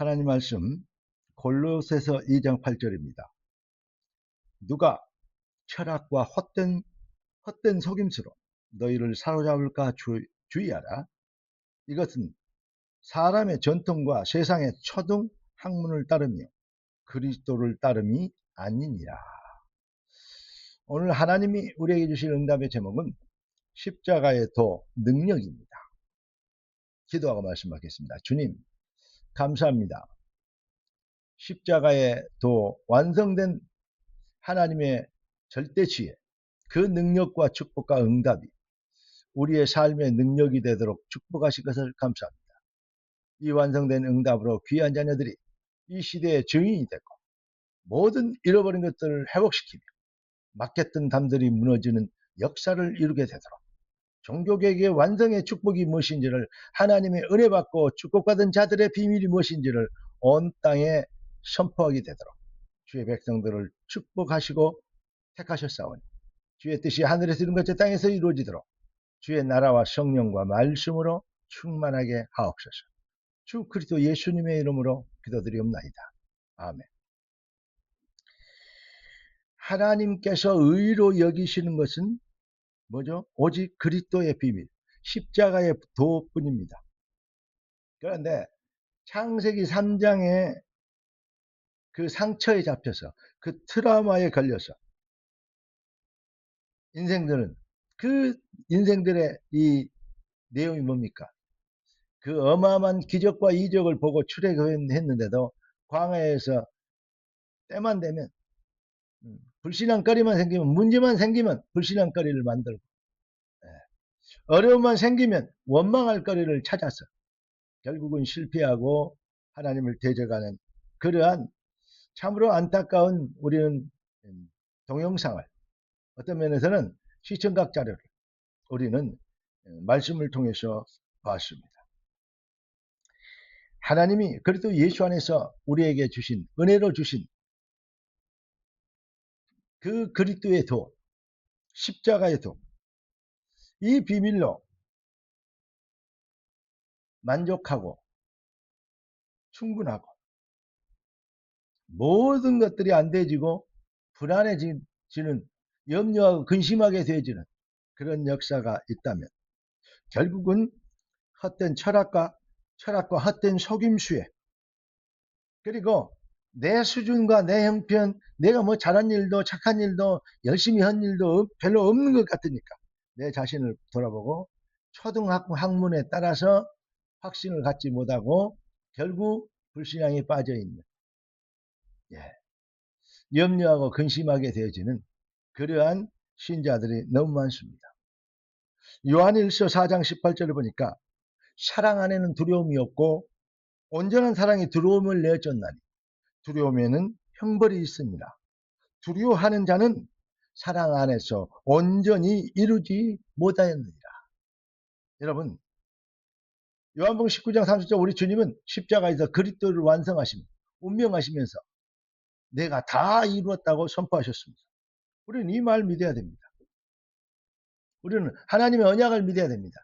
하나님 말씀 골로새서 2장 8절입니다. 누가 철학과 헛된 헛된 속임수로 너희를 사로잡을까 주, 주의하라. 이것은 사람의 전통과 세상의 초등 학문을 따르며 그리스도를 따름이 아니니라. 오늘 하나님이 우리에게 주실 응답의 제목은 십자가의 도 능력입니다. 기도하고 말씀하겠습니다. 주님, 감사합니다. 십자가의 도 완성된 하나님의 절대치에 그 능력과 축복과 응답이 우리의 삶의 능력이 되도록 축복하신 것을 감사합니다. 이 완성된 응답으로 귀한 자녀들이 이 시대의 증인이 되고 모든 잃어버린 것들을 회복시키며 맡겼던 담들이 무너지는 역사를 이루게 되도록 종교개혁의 완성의 축복이 무엇인지를 하나님의 은혜 받고 축복받은 자들의 비밀이 무엇인지를 온 땅에 선포하게 되도록 주의 백성들을 축복하시고 택하셨사오니 주의 뜻이 하늘에서 이룬 것이 땅에서 이루어지도록 주의 나라와 성령과 말씀으로 충만하게 하옵소서. 주 그리스도 예수님의 이름으로 기도드리옵나이다. 아멘. 하나님께서 의로 여기시는 것은 뭐죠? 오직 그리스도의 비밀, 십자가의 도뿐입니다. 그런데 창세기 3장에 그 상처에 잡혀서 그 트라우마에 걸려서 인생들은 그 인생들의 이 내용이 뭡니까? 그 어마어마한 기적과 이적을 보고 출애굽했는데도 광야에서 때만 되면 음, 불신앙거리만 생기면 문제만 생기면 불신앙거리를 만들고 예. 어려움만 생기면 원망할 거리를 찾아서 결국은 실패하고 하나님을 대적하는 그러한 참으로 안타까운 우리는 음, 동영상을 어떤 면에서는 시청각 자료를 우리는 음, 말씀을 통해서 봤습니다. 하나님이 그래도 예수 안에서 우리에게 주신 은혜로 주신 그 그리스도의 도, 십자가의 도, 이 비밀로 만족하고 충분하고 모든 것들이 안 되지고 불안해지는 염려하고 근심하게 되어지는 그런 역사가 있다면 결국은 헛된 철학과 철학과 헛된 속임수에 그리고 내 수준과 내 형편, 내가 뭐 잘한 일도 착한 일도 열심히 한 일도 별로 없는 것 같으니까 내 자신을 돌아보고 초등학문에 따라서 확신을 갖지 못하고 결국 불신앙에 빠져 있는 예. 염려하고 근심하게 되어지는 그러한 신자들이 너무 많습니다. 요한일서 4장 18절을 보니까 사랑 안에는 두려움이 없고 온전한 사랑이 두려움을 내어줬나니 두려움에는 형벌이 있습니다. 두려워하는 자는 사랑 안에서 온전히 이루지 못하였느니라. 여러분, 요한복음 19장 30절 우리 주님은 십자가에서 그리스도를 완성하시며 운명하시면서 내가 다 이루었다고 선포하셨습니다. 우리는 이 말 믿어야 됩니다. 우리는 하나님의 언약을 믿어야 됩니다.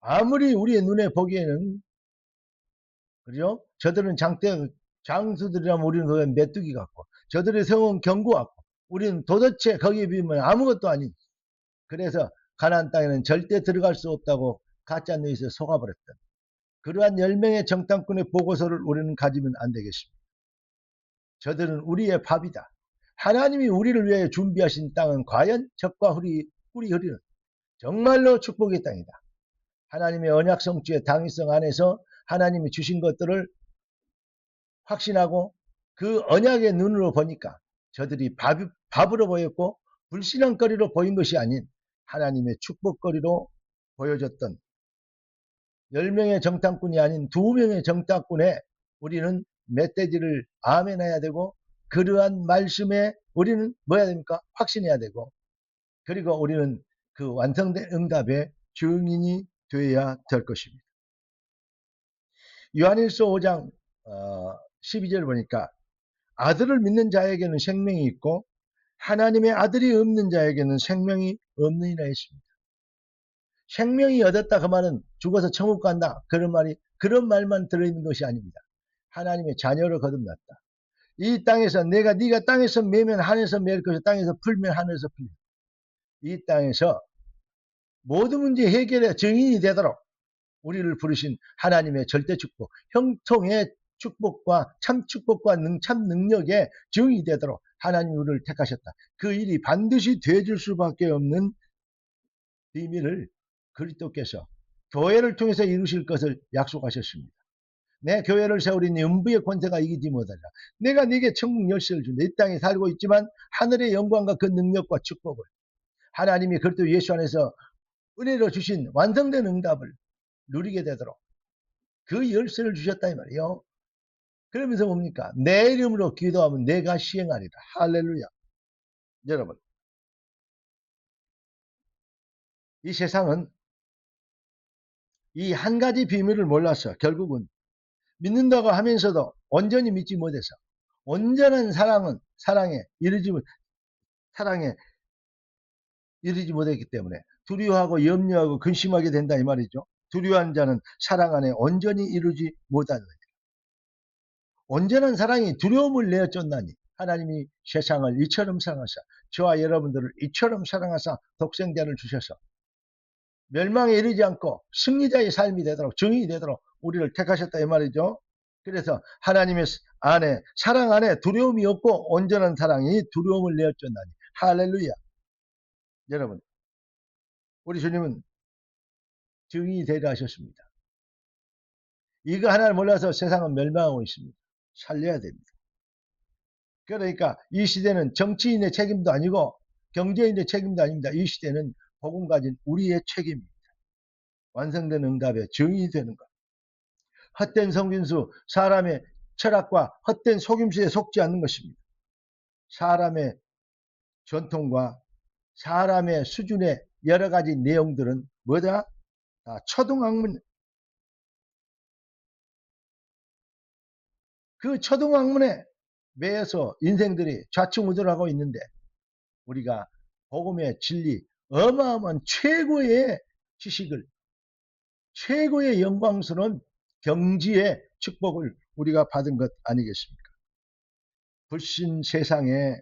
아무리 우리의 눈에 보기에는 그죠? 저들은 장대 장수들이라면 우리는 그 메뚜기 같고 저들의 성은 경고 같고 우리는 도대체 거기에 비하면 아무것도 아닌 그래서 가나안 땅에는 절대 들어갈 수 없다고 가짜 뉴스에 속아버렸던 그러한 10명의 정탐꾼의 보고서를 우리는 가지면 안 되겠습니다. 저들은 우리의 밥이다. 하나님이 우리를 위해 준비하신 땅은 과연 적과 꿀이, 꿀이 흐리는 정말로 축복의 땅이다. 하나님의 언약 성취의 당위성 안에서 하나님이 주신 것들을 확신하고 그 언약의 눈으로 보니까 저들이 밥, 밥으로 보였고 불신앙거리로 보인 것이 아닌 하나님의 축복거리로 보여졌던 10명의 정탐꾼이 아닌 2명의 정탐꾼에 우리는 멧돼지를 아멘해야 되고 그러한 말씀에 우리는 뭐 해야 됩니까? 확신해야 되고 그리고 우리는 그 완성된 응답의 증인이 되어야 될 것입니다. 요한일서 5장 어, 12절 보니까 아들을 믿는 자에게는 생명이 있고 하나님의 아들이 없는 자에게는 생명이 없느니라 했습니다. 생명이 얻었다 그 말은 죽어서 천국 간다 그런 말이 그런 말만 들어있는 것이 아닙니다. 하나님의 자녀로 거듭났다. 이 땅에서 내가 네가 땅에서 매면 하늘에서 맬 것이고 땅에서 풀면 하늘에서 풀려. 이 땅에서 모든 문제 해결의 증인이 되도록 우리를 부르신 하나님의 절대 축복, 형통의 축복과 참 축복과 능, 참 능력의 증인이 되도록 하나님 우리를 택하셨다. 그 일이 반드시 되어줄 수밖에 없는 비밀을 그리스도께서 교회를 통해서 이루실 것을 약속하셨습니다. 내 교회를 세우리니 음부의 권세가 이기지 못하리라. 내가 네게 천국 열쇠를 준다. 이 땅에 살고 있지만 하늘의 영광과 그 능력과 축복을 하나님이 그리스도 예수 안에서 은혜로 주신 완성된 응답을 누리게 되도록 그 열쇠를 주셨다 이 말이요. 그러면서 뭡니까? 내 이름으로 기도하면 내가 시행하리라. 할렐루야. 여러분, 이 세상은 이 한 가지 비밀을 몰라서 결국은 믿는다고 하면서도 온전히 믿지 못해서 온전한 사랑은 사랑에 이르지 못 사랑에 이르지 못했기 때문에 두려워하고 염려하고 근심하게 된다 이 말이죠. 두려워한 자는 사랑 안에 온전히 이루지 못하는. 온전한 사랑이 두려움을 내어 쫓나니 하나님이 세상을 이처럼 사랑하사 저와 여러분들을 이처럼 사랑하사 독생자를 주셔서 멸망에 이르지 않고 승리자의 삶이 되도록 증인이 되도록 우리를 택하셨다 이 말이죠. 그래서 하나님의 안에 사랑 안에 두려움이 없고 온전한 사랑이 두려움을 내어 쫓나니 할렐루야. 여러분 우리 주님은 증인이 되려 하셨습니다. 이거 하나를 몰라서 세상은 멸망하고 있습니다. 살려야 됩니다. 그러니까 이 시대는 정치인의 책임도 아니고 경제인의 책임도 아닙니다. 이 시대는 복음 가진 우리의 책임입니다. 완성된 응답에 증인이 되는 것. 헛된 성진수, 사람의 철학과 헛된 속임수에 속지 않는 것입니다. 사람의 전통과 사람의 수준의 여러 가지 내용들은 뭐다? 아, 초등학문 그 초등학문에 매여서 인생들이 좌충우돌하고 있는데 우리가 복음의 진리 어마어마한 최고의 지식을 최고의 영광스러운 경지의 축복을 우리가 받은 것 아니겠습니까? 불신 세상의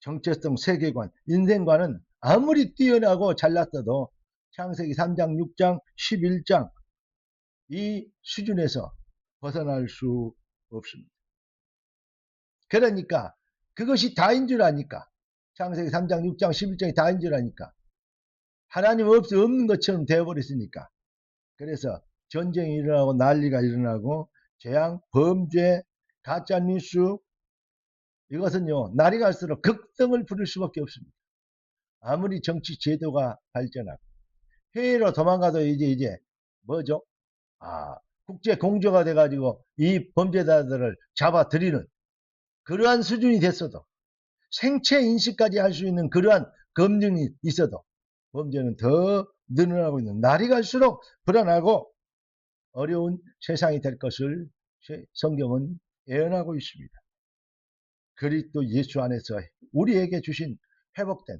정체성 세계관, 인생관은 아무리 뛰어나고 잘났어도 창세기 3장, 6장, 11장 이 수준에서 벗어날 수 없습니다. 그러니까 그것이 다인 줄 아니까 창세기 3장, 6장, 11장이 다인 줄 아니까 하나님 없, 없는 것처럼 되어버렸으니까 그래서 전쟁이 일어나고 난리가 일어나고 재앙, 범죄, 가짜뉴스 이것은요 날이 갈수록 극성을 부릴 수밖에 없습니다. 아무리 정치 제도가 발전하고 해외로 도망가도 이제 이제 뭐죠? 아 국제 공조가 돼가지고 이 범죄자들을 잡아들이는 그러한 수준이 됐어도 생체 인식까지 할 수 있는 그러한 검증이 있어도 범죄는 더 늘어나고 있는 날이 갈수록 불안하고 어려운 세상이 될 것을 성경은 예언하고 있습니다. 그리스도 예수 안에서 우리에게 주신 회복된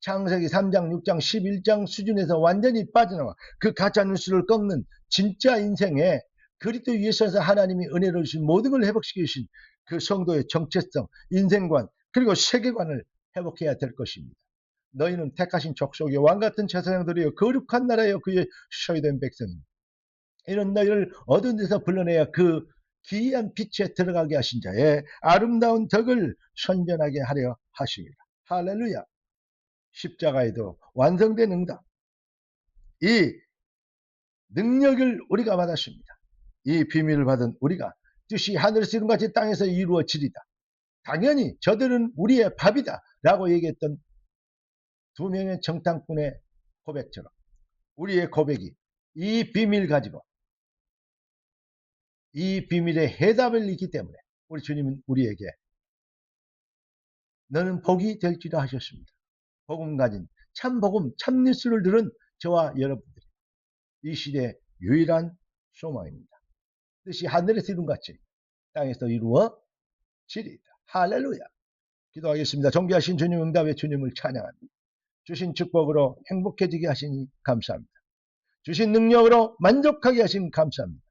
창세기 3장, 6장, 11장 수준에서 완전히 빠져나와 그 가짜 뉴스를 꺾는 진짜 인생에 그리스도 예수에서 하나님이 은혜를 주신 모든 걸 회복시켜 주신 그 성도의 정체성, 인생관, 그리고 세계관을 회복해야 될 것입니다. 너희는 택하신 족속의 왕 같은 제사장들이여 거룩한 나라여 그의 소유된 백성입니다. 이런 너희를 어두운 데서 불러내야 그 기이한 빛에 들어가게 하신 자의 아름다운 덕을 선전하게 하려 하십니다. 할렐루야. 십자가에도 완성된 응답. 이 능력을 우리가 받았습니다. 이 비밀을 받은 우리가 뜻이 하늘에서 이룬 같이 땅에서 이루어지리다. 당연히 저들은 우리의 밥이다. 라고 얘기했던 두 명의 정탐꾼의 고백처럼 우리의 고백이 이 비밀 가지고 이 비밀의 해답을 잊기 때문에 우리 주님은 우리에게 너는 복이 될지라 하셨습니다. 복음 가진 참 복음 참 뉴스를 들은 저와 여러분들이 이 시대의 유일한 소망입니다. 뜻이 하늘에서 이룬 같이 땅에서 이루어지리다. 할렐루야. 기도하겠습니다. 존귀하신 주님 응답의 주님을 찬양합니다. 주신 축복으로 행복해지게 하시니 감사합니다. 주신 능력으로 만족하게 하신 감사합니다.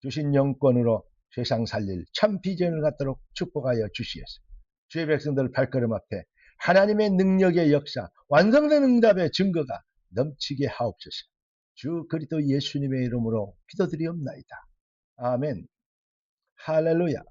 주신 영권으로 세상 살릴 참 비전을 갖도록 축복하여 주시옵소서. 주의 백성들 발걸음 앞에 하나님의 능력의 역사, 완성된 응답의 증거가 넘치게 하옵소서. 주 그리스도 예수님의 이름으로 기도드리옵나이다. 아멘. 할렐루야.